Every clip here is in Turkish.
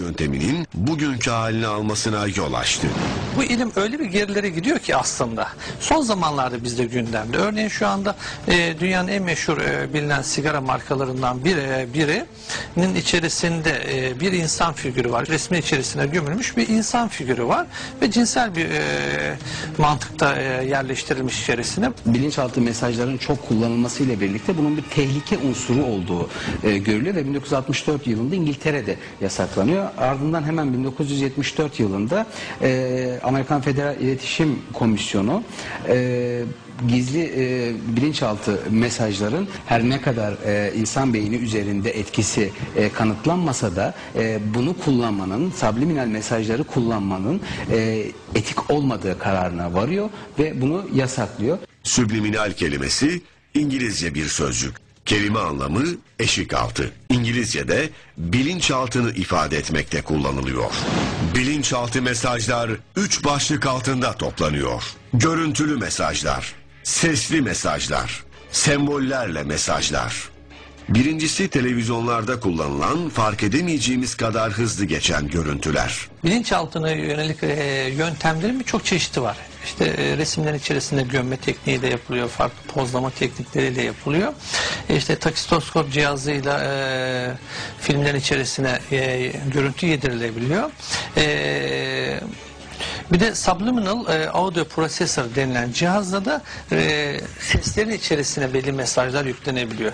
yönteminin bugünkü halini almasına yol açtı. Bu ilim öyle bir gerilere gidiyor ki aslında. Son zamanlarda bizde gündemde. Örneğin şu anda e, dünyanın en meşhur e, bilinen sigara markalarından biri, e, birinin içerisinde e, bir insan figürü var. Resmin içerisine gömülmüş bir insan figürü var ve cinsel bir e, mantıkta e, yerleştirilmiş içerisine. bilinçaltı mesajların çok kullanılmasıyla birlikte bunun bir tehlike unsuru olduğu e, görülüyor ve 1964 yılında İngiltere'de yasaklanıyor. Ardından hemen 1974 yılında e, Amerikan Federal İletişim Komisyonu e, gizli e, bilinçaltı mesajların her ne kadar e, insan beyni üzerinde etkisi e, kanıtlanmasa da e, bunu kullanmanın, subliminal mesajları kullanmanın e, etik olmadığı kararına varıyor ve bunu yasaklıyor. Subliminal kelimesi İngilizce bir sözcük. Kelime anlamı eşik altı. İngilizce'de bilinçaltını ifade etmekte kullanılıyor. Bilinçaltı mesajlar üç başlık altında toplanıyor. Görüntülü mesajlar, sesli mesajlar, sembollerle mesajlar. Birincisi televizyonlarda kullanılan fark edemeyeceğimiz kadar hızlı geçen görüntüler. Bilinçaltına yönelik e, yöntemlerin birçok çeşidi var. İşte e, resimlerin içerisinde gömme tekniği de yapılıyor, farklı pozlama teknikleriyle yapılıyor. E, işte takistoskop cihazıyla e, filmlerin içerisine e, görüntü yedirilebiliyor. E, bir de subliminal e, audio processor denilen cihazla da e, seslerin içerisine belli mesajlar yüklenebiliyor.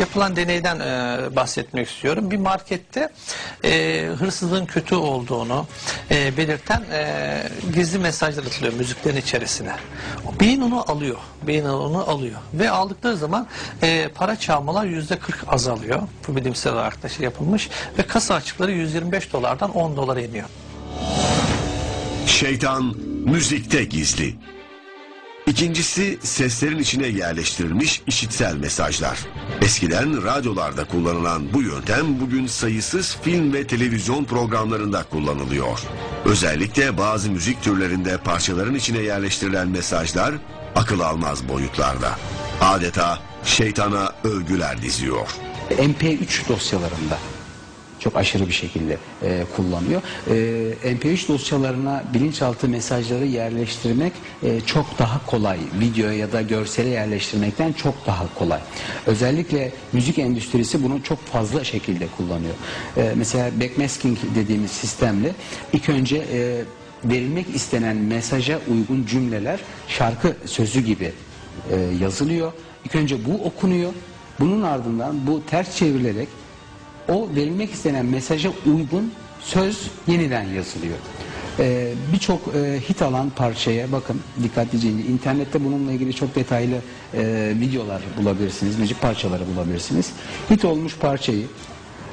Yapılan deneyden e, bahsetmek istiyorum. Bir markette e, hırsızlığın kötü olduğunu e, belirten e, gizli mesajlar atılıyor müziklerin içerisine. O Beyin onu alıyor. Beyin onu alıyor. Ve aldıkları zaman e, para çalmalar yüzde 40 azalıyor. Bu bilimsel olarak da şey yapılmış. Ve kasa açıkları 125 dolardan 10 dolara iniyor. Şeytan müzikte gizli. İkincisi seslerin içine yerleştirilmiş işitsel mesajlar. Eskiden radyolarda kullanılan bu yöntem bugün sayısız film ve televizyon programlarında kullanılıyor. Özellikle bazı müzik türlerinde parçaların içine yerleştirilen mesajlar akıl almaz boyutlarda. Adeta şeytana övgüler diziyor. MP3 dosyalarında çok aşırı bir şekilde e, kullanıyor. E, MP3 dosyalarına bilinçaltı mesajları yerleştirmek e, çok daha kolay. Videoya ya da görsele yerleştirmekten çok daha kolay. Özellikle müzik endüstrisi bunu çok fazla şekilde kullanıyor. E, mesela backmasking dediğimiz sistemle ilk önce e, verilmek istenen mesaja uygun cümleler şarkı sözü gibi e, yazılıyor. İlk önce bu okunuyor. Bunun ardından bu ters çevrilerek o verilmek istenen mesaja uygun söz yeniden yazılıyor. Ee, Birçok e, hit alan parçaya bakın dikkatlice internette bununla ilgili çok detaylı e, videolar bulabilirsiniz, müzik parçaları bulabilirsiniz. Hit olmuş parçayı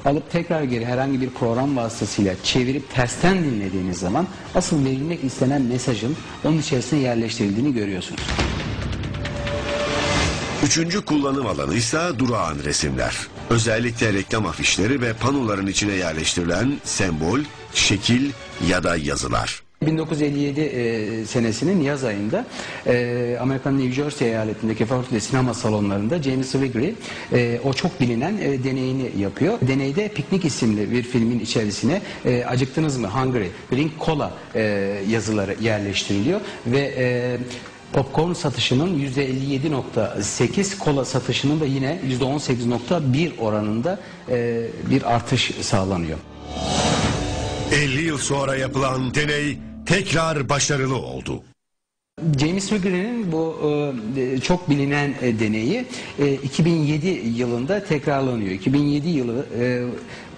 alıp tekrar geri herhangi bir program vasıtasıyla çevirip tersten dinlediğiniz zaman asıl verilmek istenen mesajın onun içerisine yerleştirildiğini görüyorsunuz. Üçüncü kullanım alanı ise durağan resimler. Özellikle reklam afişleri ve panoların içine yerleştirilen sembol, şekil ya da yazılar. 1957 e, senesinin yaz ayında e, Amerika'nın New Jersey eyaletindeki fakülte sinema salonlarında James Wigry e, o çok bilinen e, deneyini yapıyor. Deneyde Piknik isimli bir filmin içerisine e, acıktınız mı Hungry, Drink Cola e, yazıları yerleştiriliyor ve e, Popcorn satışının %57.8, kola satışının da yine %18.1 oranında e, bir artış sağlanıyor. 50 yıl sonra yapılan deney tekrar başarılı oldu. James Wigry'nin bu e, çok bilinen e, deneyi e, 2007 yılında tekrarlanıyor. 2007 yılı e,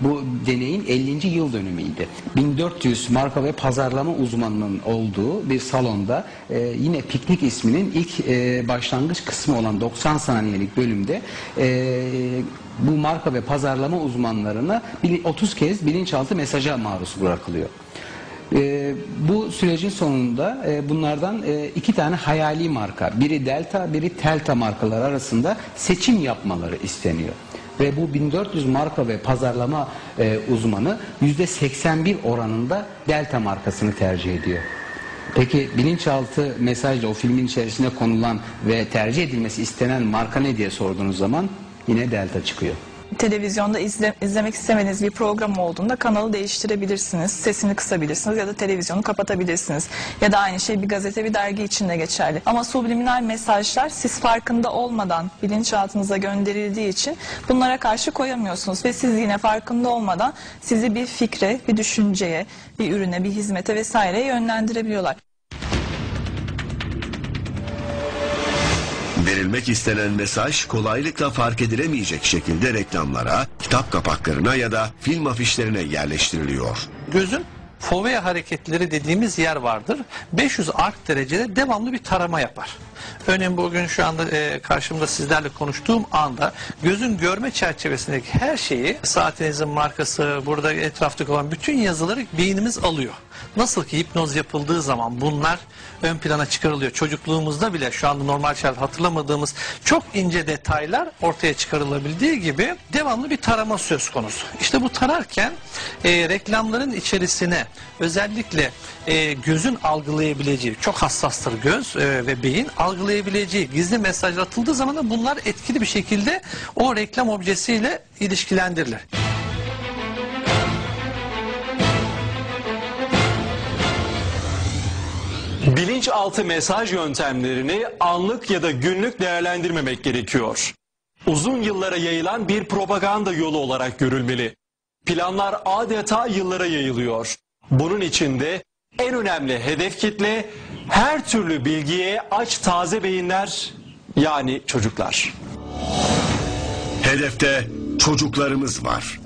bu deneyin 50. yıl dönümüydü. 1400 marka ve pazarlama uzmanının olduğu bir salonda e, yine Piknik isminin ilk e, başlangıç kısmı olan 90 saniyelik bölümde e, bu marka ve pazarlama uzmanlarına bili- 30 kez bilinçaltı mesaja maruz bırakılıyor. Ee, bu sürecin sonunda e, bunlardan e, iki tane hayali marka, biri Delta, biri Telta markalar arasında seçim yapmaları isteniyor. Ve bu 1400 marka ve pazarlama e, uzmanı %81 oranında Delta markasını tercih ediyor. Peki bilinçaltı mesajla o filmin içerisine konulan ve tercih edilmesi istenen marka ne diye sorduğunuz zaman yine Delta çıkıyor. Televizyonda izle- izlemek istemediğiniz bir program olduğunda kanalı değiştirebilirsiniz. Sesini kısabilirsiniz ya da televizyonu kapatabilirsiniz. Ya da aynı şey bir gazete, bir dergi için de geçerli. Ama subliminal mesajlar siz farkında olmadan bilinçaltınıza gönderildiği için bunlara karşı koyamıyorsunuz ve siz yine farkında olmadan sizi bir fikre, bir düşünceye, bir ürüne, bir hizmete vesaireye yönlendirebiliyorlar. Verilmek istenen mesaj kolaylıkla fark edilemeyecek şekilde reklamlara, kitap kapaklarına ya da film afişlerine yerleştiriliyor. Gözün fovea hareketleri dediğimiz yer vardır. 500 ark derecede devamlı bir tarama yapar. Örneğin bugün şu anda e, karşımda sizlerle konuştuğum anda gözün görme çerçevesindeki her şeyi saatinizin markası, burada etraftaki olan bütün yazıları beynimiz alıyor. Nasıl ki hipnoz yapıldığı zaman bunlar ön plana çıkarılıyor. Çocukluğumuzda bile şu anda normal şart hatırlamadığımız çok ince detaylar ortaya çıkarılabildiği gibi devamlı bir tarama söz konusu. İşte bu tararken e, reklamların içerisine özellikle e, gözün algılayabileceği, çok hassastır göz e, ve beyin algılayabileceği gizli mesajlar atıldığı zaman da bunlar etkili bir şekilde o reklam objesiyle ilişkilendirilir. Bilinçaltı mesaj yöntemlerini anlık ya da günlük değerlendirmemek gerekiyor. Uzun yıllara yayılan bir propaganda yolu olarak görülmeli. Planlar adeta yıllara yayılıyor. Bunun içinde en önemli hedef kitle her türlü bilgiye aç taze beyinler yani çocuklar. Hedefte çocuklarımız var.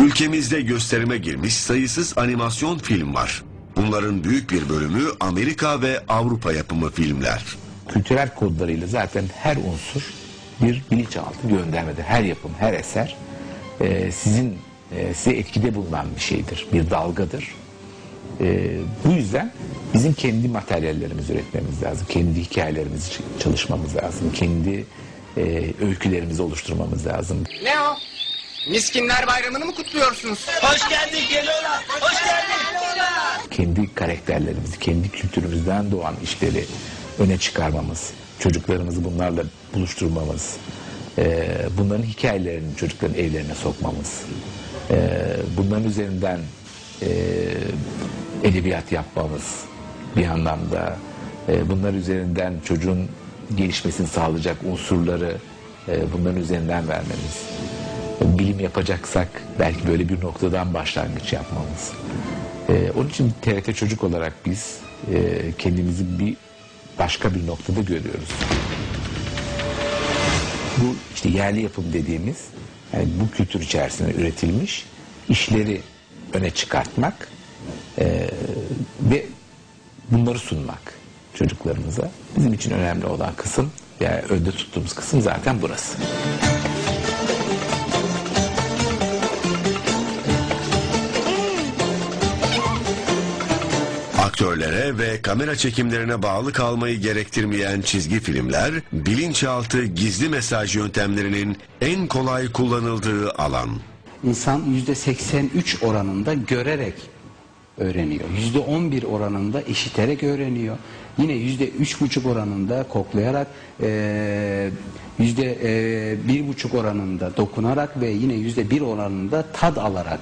Ülkemizde gösterime girmiş sayısız animasyon film var. Bunların büyük bir bölümü Amerika ve Avrupa yapımı filmler. kültürel kodlarıyla zaten her unsur bir bilinçaltı göndermedir. Her yapım, her eser e, sizin e, size etkide bulunan bir şeydir, bir dalgadır. E, bu yüzden bizim kendi materyallerimizi üretmemiz lazım, kendi hikayelerimizi çalışmamız lazım, kendi e, öykülerimizi oluşturmamız lazım. Ne o? Miskinler bayramını mı kutluyorsunuz? kendi karakterlerimizi, kendi kültürümüzden doğan işleri öne çıkarmamız, çocuklarımızı bunlarla buluşturmamız, e, bunların hikayelerini çocukların evlerine sokmamız, e, bunların üzerinden e, edebiyat yapmamız bir anlamda, e, bunlar üzerinden çocuğun gelişmesini sağlayacak unsurları e, bunların üzerinden vermemiz bilim yapacaksak belki böyle bir noktadan başlangıç yapmamız. Ee, onun için TRT Çocuk olarak biz e, kendimizi bir başka bir noktada görüyoruz. Bu işte yerli yapım dediğimiz yani bu kültür içerisinde üretilmiş işleri öne çıkartmak e, ve bunları sunmak çocuklarımıza. Bizim için önemli olan kısım yani önde tuttuğumuz kısım zaten burası. Aktörlere ve kamera çekimlerine bağlı kalmayı gerektirmeyen çizgi filmler, bilinçaltı gizli mesaj yöntemlerinin en kolay kullanıldığı alan. İnsan yüzde 83 oranında görerek öğreniyor. Yüzde 11 oranında işiterek öğreniyor. Yine yüzde üç buçuk oranında koklayarak, yüzde bir buçuk oranında dokunarak ve yine yüzde bir oranında tad alarak